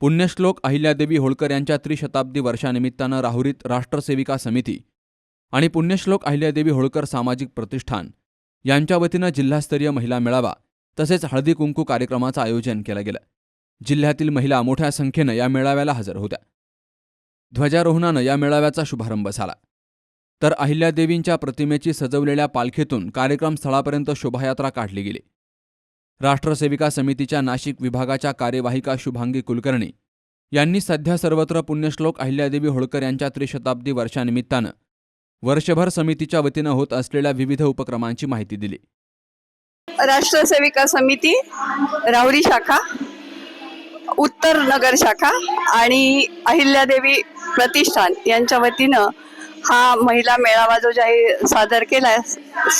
पुण्यश्लोक अहिल्यादेवी होळकर यांच्या त्रिशताब्दी वर्षानिमित्तानं राहुरीत राष्ट्रसेविका समिती आणि पुण्यश्लोक अहिल्यादेवी होळकर सामाजिक प्रतिष्ठान यांच्या वतीनं जिल्हास्तरीय महिला मेळावा तसेच हळदी कुंकू कार्यक्रमाचं आयोजन केलं गेलं. जिल्ह्यातील महिला मोठ्या संख्येनं या मेळाव्याला हजर होत्या. ध्वजारोहणानं या मेळाव्याचा शुभारंभ झाला. तर अहिल्यादेवींच्या प्रतिमेची सजवलेल्या पालखीतून कार्यक्रम स्थळापर्यंत शोभायात्रा काढली गेली. राष्ट्रसेविका समितीच्या नाशिक विभागाच्या कार्यवाहिका शुभांगी कुलकर्णी यांनी सध्या सर्वत्र पुण्यश्लोक अहिल्यादेवी होळकर यांच्या त्रिशताब्दी वर्षानिमित्तानं वर्षभर समितीच्या वतीनं होत असलेल्या विविध उपक्रमांची माहिती दिली. राष्ट्रसेविका समिती राहुरी शाखा उत्तर नगर शाखा आणि अहिल्यादेवी प्रतिष्ठान यांच्या वतीनं हा महिला मेळावा जो जाहीर सादर केलाय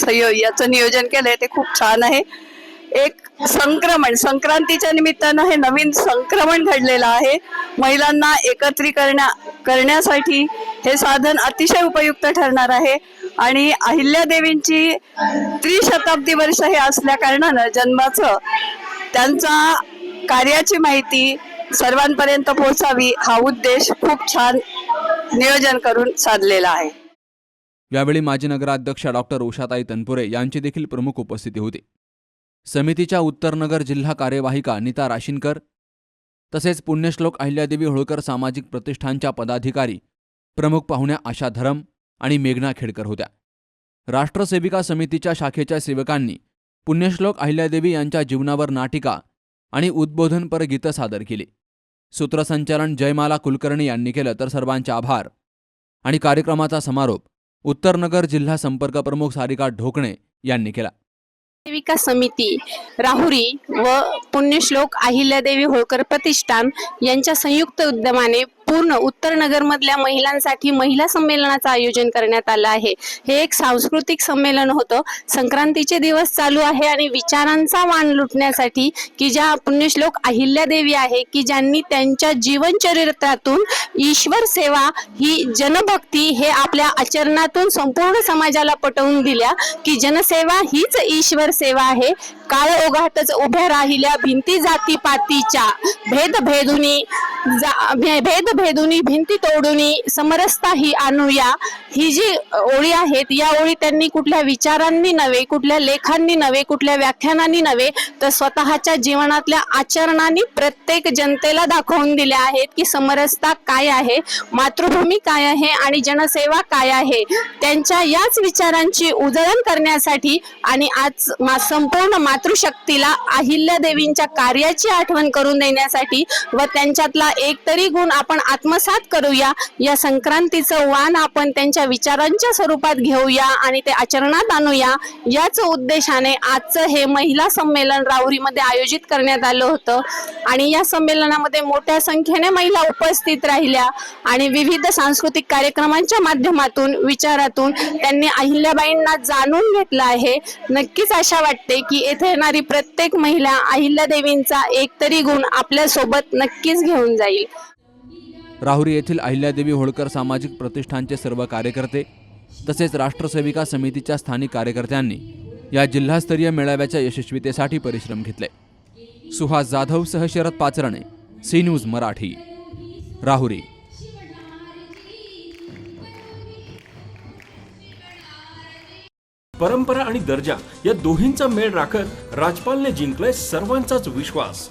सयो याचं नियोजन केलंय ते खूप छान आहे. एक संक्रमण संक्रांतीच्या निमित्तानं हे नवीन संक्रमण घडलेलं आहे. महिलांना एकत्रीकरण्या करण्यासाठी हे साधन अतिशय उपयुक्त ठरणार आहे. आणि अहिल्यादेवींची त्रिशताब्दी वर्ष हे असल्या कारणानं जन्माचं त्यांचा कार्याची माहिती सर्वांपर्यंत पोहोचावी हा उद्देश खूप छान नियोजन करून साधलेला आहे. यावेळी माजी नगराध्यक्षा डॉक्टर उषाताई तनपुरे यांची देखील प्रमुख उपस्थिती होती. समितीच्या उत्तरनगर जिल्हा कार्यवाहिका नीता राशीनकर तसेच पुण्यश्लोक अहिल्यादेवी होळकर सामाजिक प्रतिष्ठानच्या पदाधिकारी प्रमुख पाहुण्या आशा धरम आणि मेघना खेडकर होत्या. राष्ट्रसेविका समितीच्या शाखेच्या सेवकांनी पुण्यश्लोक अहिल्यादेवी यांच्या जीवनावर नाटिका आणि उद्बोधनपर गीतं सादर केली. सूत्रसंचालन जयमाला कुलकर्णी यांनी केलं तर सर्वांचे आभार. आणि कार्यक्रमाचा समारोप उत्तरनगर जिल्हा संपर्क प्रमुख सारिका ढोकणे यांनी केला. सेविका समिती राहुरी व पुण्यश्लोक अहिल्यादेवी होळकर प्रतिष्ठान यांच्या संयुक्त उद्यमाने पूर्ण उत्तर नगरमधल्या महिलांसाठी महिला संमेलनाचं आयोजन करण्यात आलं आहे. हे एक सांस्कृतिक संमेलन होतं. संक्रांतीचे दिवस चालू आहे आणि विचारांचा वाण लुटण्यासाठी की ज्या पुण्यश्लोक अहिल्यादेवी आहे की ज्यांनी त्यांच्या जीवनचरित्रातून ईश्वर सेवा ही जनभक्ती हे आपल्या आचरणातून संपूर्ण समाजाला पटवून दिल्या की जनसेवा हीच ईश्वर सेवा आहे. काळ ओघातच उभ्या राहिल्या भिंती जाती पातीच्या. भेद भेदुनी भेद भेदुनी भिंती तोडुनी समरसता ही आणूया. ही जी ओळी आहेत या ओळी त्यांनी कुठल्या विचारांनी नव्हे कुठल्या लेखांनी नव्हे कुठल्या व्याख्यानांनी नव्हे तर स्वतःच्या जीवनातल्या आचरणांनी प्रत्येक जनतेला दाखवून दिल्या आहेत की समरसता काय आहे मातृभूमी काय आहे आणि जनसेवा काय आहे. त्यांच्या याच विचारांची उजळण करण्यासाठी आणि आज मा- संपूर्ण मातृशक्तीला अहिल्या देवींच्या कार्याची आठवण करून देण्यासाठी व त्यांच्यातला एक तरी गुण आपण आत्मसात करूया. या संक्रांतीचं वाण आपण त्यांच्या विचारांच्या स्वरूपात घेऊया आणि ते आचरणात आणूया. याच उद्देशाने आजचं हे महिला संमेलन राहुरीमध्ये आयोजित करण्यात आलं होतं. आणि या संमेलनामध्ये मोठ्या संख्येने महिला उपस्थित राहिल्या. आणि विविध सांस्कृतिक कार्यक्रमांच्या माध्यमातून विचारातून त्यांनी अहिल्याबाईंना जाणून घेतलं आहे. नक्कीच आशा वाटते की येथे येणारी प्रत्येक महिला अहिल्यादेवींचा एक तरी गुण आपल्यासोबत नक्कीच घेऊन जाईल. राहुरी येथील अहिल्यादेवी होळकर सामाजिक प्रतिष्ठानचे सर्व कार्यकर्ते तसेच राष्ट्रसेविका समितीच्या स्थानिक कार्यकर्त्यांनी या जिल्हास्तरीय मेळाव्याच्या यशस्वीतेसाठी परिश्रम घेतले. सुहास जाधवसह शरद पाचरणे सी न्यूज मराठी. राहुरी. परंपरा आणि दर्जा या दोन्हींचा मेळ राखत राजपालने जिंकलाय सर्वांचाच विश्वास.